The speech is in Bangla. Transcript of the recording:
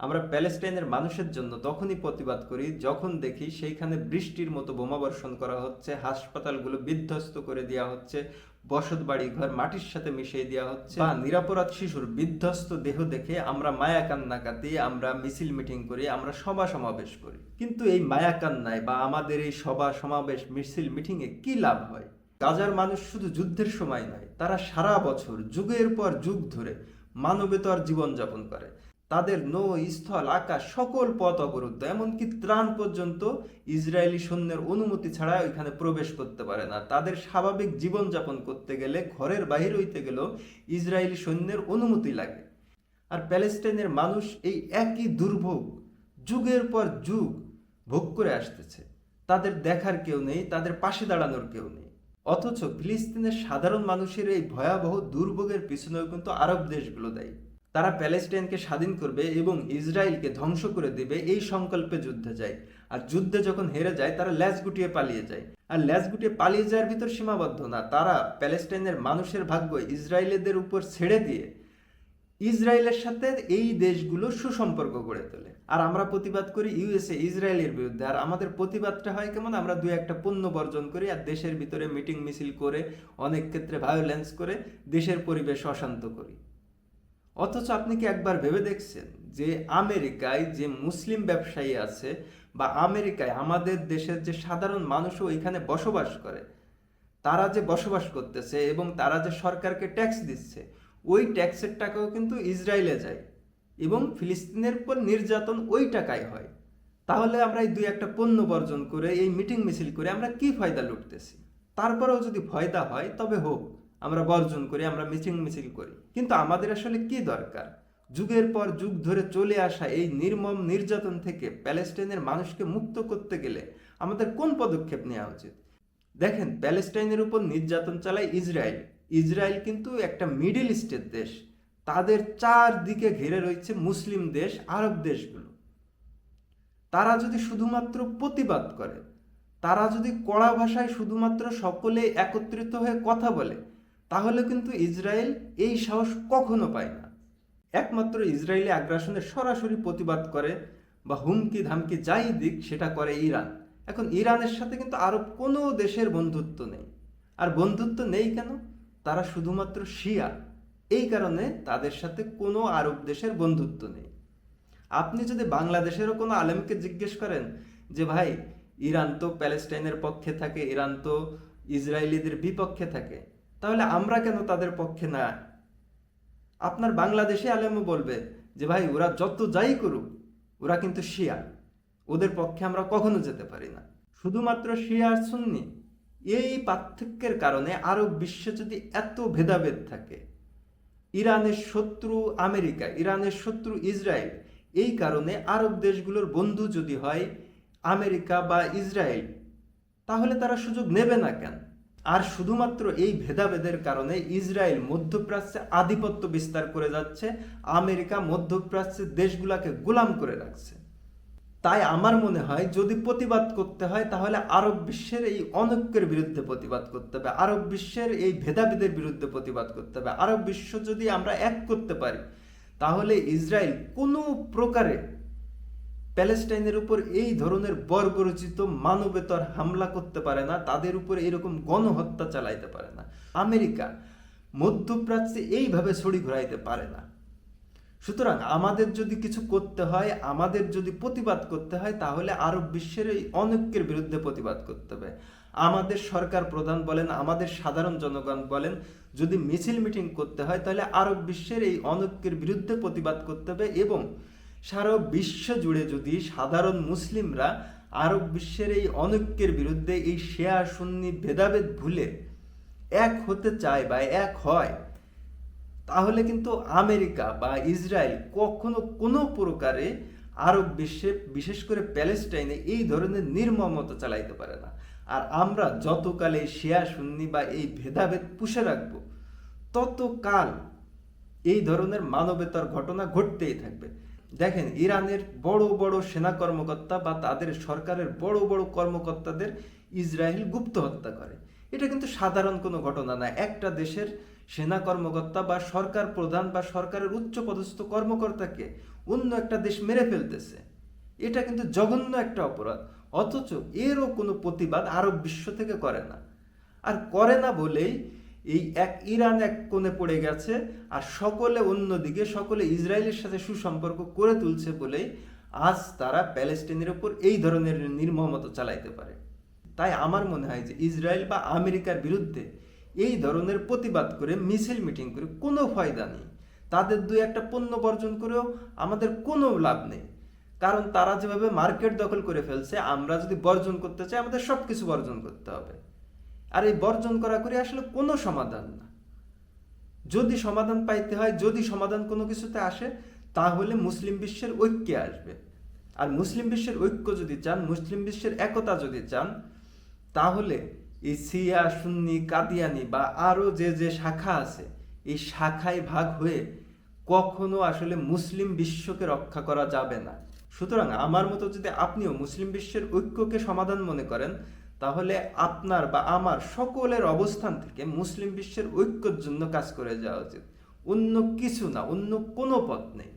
আমরা প্যালেস্টাইনের মানুষের জন্য তখনই প্রতিবাদ করি যখন দেখি সেইখানে বৃষ্টির মতো বোমাবর্ষণ করা হচ্ছে, হাসপাতালগুলো বিধ্বস্ত করে দেওয়া হচ্ছে, বসত বাড়ি ঘর মাটির সাথে মিশিয়ে দেওয়া হচ্ছে। বা নিরাপরাধ শিশুর বিধ্বস্ত দেহ দেখে আমরা মায়া কান্না কাতি আমরা মিছিল মিটিং করি, আমরা সভা সমাবেশ করি। কিন্তু এই মায়া কান্নায় বা আমাদের এই সভা সমাবেশ মিছিল মিটিং এ কি লাভ হয়? গাজার মানুষ শুধু যুদ্ধের সময় নয়, তারা সারা বছর, যুগের পর যুগ ধরে মানবেতর জীবনযাপন করে। তাদের নৌ, স্থল, আকাশ, সকল পথ অবরুদ্ধ। এমনকি ত্রাণ পর্যন্ত ইসরায়েলি সৈন্যের অনুমতি ছাড়া ওইখানে প্রবেশ করতে পারে না। তাদের স্বাভাবিক জীবনযাপন করতে গেলে, ঘরের বাহির হইতে গেলেও ইসরায়েলি সৈন্যের অনুমতি লাগে। আর প্যালেস্টাইনের মানুষ এই একই দুর্ভোগ, যুগের পর যুগ ভোগ করে আসতেছে। তাদের দেখার কেউ নেই, তাদের পাশে দাঁড়ানোর কেউ নেই। অথচ ফিলিস্তিনের সাধারণ মানুষের এই ভয়াবহ দুর্ভোগের পিছনেও কিন্তু আরব দেশগুলো দায়ী। তারা প্যালেস্টাইনকে স্বাধীন করবে এবং ইসরায়েলকে ধ্বংস করে দেবে, এই সংকল্পে যুদ্ধে যায়। আর যুদ্ধে যখন হেরে যায়, তারা ল্যাজ গুটিয়ে পালিয়ে যায়। আর ল্যাজ গুটিয়ে পালিয়ে যাওয়ার ভিতর সীমাবদ্ধ না। তারা প্যালেস্টাইনের মানুষের ভাগ্য ইসরায়েলিদের উপর ছেড়ে দিয়ে ইসরায়েলের সাথে এই দেশগুলো সুসম্পর্ক গড়ে তোলে। আর আমরা প্রতিবাদ করি ইউএসএ ইসরায়েলের বিরুদ্ধে। আর আমাদের প্রতিবাদটা হয় কেমন? আমরা দুই একটা পণ্য বর্জন করি আর দেশের ভিতরে মিটিং মিছিল করে, অনেক ক্ষেত্রে ভায়োলেন্স করে, দেশের পরিবেশ অশান্ত করি। অথচ আপনি কি একবার ভেবে দেখছেন যে আমেরিকায় যে মুসলিম ব্যবসায়ী আছে বা আমেরিকায় আমাদের দেশের যে সাধারণ মানুষও এখানে বসবাস করে, তারা যে বসবাস করতেছে এবং তারা যে সরকারকে ট্যাক্স দিচ্ছে, ওই ট্যাক্সের টাকাও কিন্তু ইসরায়েলে যায় এবং ফিলিস্তিনের উপর নির্যাতন ওই টাকায় হয়। তাহলে আমরা এই দুই একটা পণ্য বর্জন করে, এই মিটিং মিছিল করে আমরা কি ফায়দা লুটতেছি? তারপরেও যদি ফায়দা হয় তবে হোক। আমরা বর্জন করি, আমরা মিটিং মিছিল করি। কিন্তু আমাদের আসলে কি দরকার? যুগের পর যুগ ধরে চলে আসা এই নির্মম নির্যাতন থেকে প্যালেস্টাইনের মানুষকে মুক্ত করতে গেলে আমাদের কোন পদক্ষেপ নেওয়া উচিত? দেখেন, প্যালেস্টাইনের উপর নির্যাতন চালায় ইসরায়েল। ইসরায়েল কিন্তু একটা মিডিল ইস্টের দেশ। তাদের চারদিকে ঘিরে রয়েছে মুসলিম দেশ, আরব দেশগুলো। তারা যদি শুধুমাত্র প্রতিবাদ করে, তারা যদি কড়া ভাষায় শুধুমাত্র সকলে একত্রিত হয়ে কথা বলে তাহলে কিন্তু ইসরায়েল এই সাহস কখনো পায় না। একমাত্র ইসরায়েলি আগ্রাসনের সরাসরি প্রতিবাদ করে বা হুমকি ধামকি যাই দিক, সেটা করে ইরান। এখন ইরানের সাথে কিন্তু আরব কোনো দেশের বন্ধুত্ব নেই। আর বন্ধুত্ব নেই কেন? তারা শুধুমাত্র শিয়া। এই কারণে তাদের সাথে কোনো আরব দেশের বন্ধুত্ব নেই। আপনি যদি বাংলাদেশেরও কোনো আলেমকে জিজ্ঞেস করেন যে, ভাই, ইরান তো প্যালেস্টাইনের পক্ষে থাকে, ইরান তো ইসরায়েলিদের বিপক্ষে থাকে। তাহলে আমরা কেন তাদের পক্ষে না? আপনার বাংলাদেশে আলেমও বলবে যে, ভাই, ওরা যত যাই করুক, ওরা কিন্তু শিয়া। ওদের পক্ষে আমরা কখনো যেতে পারি না। শুধুমাত্র শিয়া আর সুন্নি, এই পার্থক্যের কারণে আরব বিশ্বে যদি এত ভেদাভেদ থাকে, ইরানের শত্রু আমেরিকা, ইরানের শত্রু ইসরায়েল, এই কারণে আরব দেশগুলোর বন্ধু যদি হয় আমেরিকা বা ইসরায়েল, তাহলে তারা সুযোগ নেবে না কেন? আর শুধুমাত্র এই ভেদাভেদের কারণে ইসরায়েল মধ্যপ্রাচ্যে আধিপত্য বিস্তার করে যাচ্ছে, আমেরিকা মধ্যপ্রাচ্যের দেশগুলোকে গোলাম করে রাখছে। তাই আমার মনে হয়, যদি প্রতিবাদ করতে হয়, তাহলে আরব বিশ্বের এই অনৈক্যের বিরুদ্ধে প্রতিবাদ করতে হবে। আরব বিশ্বের এই ভেদাভেদের বিরুদ্ধে প্রতিবাদ করতে হবে। আরব বিশ্ব যদি আমরা এক করতে পারি, তাহলে ইসরায়েল কোনো প্রকারে প্যালেস্টাইনের উপর এই ধরনের বর্বরচিত মানবেতর হামলা করতে পারে না, তাদের উপর এরকম গণহত্যা চালাইতে পারে না। আমেরিকা মধ্যপ্রাচ্যে এইভাবে ছড়ি ঘুরাইতে পারে না। সুতরাং আমাদের যদি কিছু করতে হয়, আমাদের যদি প্রতিবাদ করতে হয়, তাহলে আরব বিশ্বের এই অনৈক্যের বিরুদ্ধে প্রতিবাদ করতে হবে। আমাদের সরকার প্রধান বলেন, আমাদের সাধারণ জনগণ বলেন, যদি মিছিল মিটিং করতে হয়, তাহলে আরব বিশ্বের এই অনৈক্যের বিরুদ্ধে প্রতিবাদ করতে হবে এবং সারা বিশ্ব জুড়ে যদি সাধারণ মুসলিমরা আরব বিশ্বের এই অনৈক্যের বিরুদ্ধে এই শেয়া সুন্নি ভেদাভেদ ভুলে এক হতে চায় বা এক হয়, তাহলে কিন্তু আমেরিকা বা ইসরায়েল কখনো কোনো প্রকারে আরব বিশ্বে, বিশেষ করে প্যালেস্টাইনে এই ধরনের নির্মমতা চালাইতে পারে না। আর আমরা যতকাল শেয়া সুন্নি বা এই ভেদাভেদ পুষে রাখব, ততকাল এই ধরনের মানবেতর ঘটনা ঘটতেই থাকবে। দেখেন ইরানের বড় বড় সেনা কর্মকর্তা বা তাদের সরকারের বড় বড় কর্মকর্তাদের ইসরায়েল গুপ্ত হত্যা করে। এটা কিন্তু সাধারণ কোনো ঘটনা না। একটা দেশের সেনা কর্মকর্তা বা সরকার প্রধান বা সরকারের উচ্চ পদস্থ কর্মকর্তাকে অন্য একটা দেশ মেরে ফেলতেছে। এটা কিন্তু জঘন্য একটা অপরাধ। অথচ এরও কোনো প্রতিবাদ আরব বিশ্ব থেকে করে না। আর করে না বলেই এই এক ইরান এক কোণে পড়ে গেছে আর সকলে অন্যদিকে সকলে ইসরায়েলের সাথে সুসম্পর্ক করে তুলছে বলেই আজ তারা প্যালেস্টাইনের ওপর এই ধরনের নির্মমতা চালাইতে পারে। তাই আমার মনে হয় যে ইসরায়েল বা আমেরিকার বিরুদ্ধে এই ধরনের প্রতিবাদ করে, মিছিল মিটিং করে কোনো ফায়দা নেই। তাদের দুই একটা পণ্য বর্জন করেও আমাদের কোনো লাভ নেই। কারণ তারা যেভাবে মার্কেট দখল করে ফেলছে, আমরা যদি বর্জন করতে চাই, আমাদের সব কিছু বর্জন করতে হবে। আর এই বর্জন করা করে আসলে কোনো সমাধান না। যদি সমাধান পাইতে হয়, যদি সমাধান কোনো কিছুতে আসে, তাহলে মুসলিম বিশ্বের ঐক্যে আসবে। আর মুসলিম বিশ্বের ঐক্য যদি চান, মুসলিম বিশ্বের একতা যদি চান, তাহলে এই সিয়া সুন্নি, কাদিয়ানি বা আরও যে যে শাখা আছে, এই শাখায় ভাগ হয়ে কখনো আসলে মুসলিম বিশ্বকে রক্ষা করা যাবে না। সুতরাং আমার মতো যদি আপনিও মুসলিম বিশ্বের ঐক্যকে সমাধান মনে করেন তাহলে আপনার বা আমার সকলের অবস্থান থেকে মুসলিম বিশ্বের ঐক্যের জন্য কাজ করে যাওয়া উচিত। অন্য কিছু না, অন্য কোনো পথ নেই।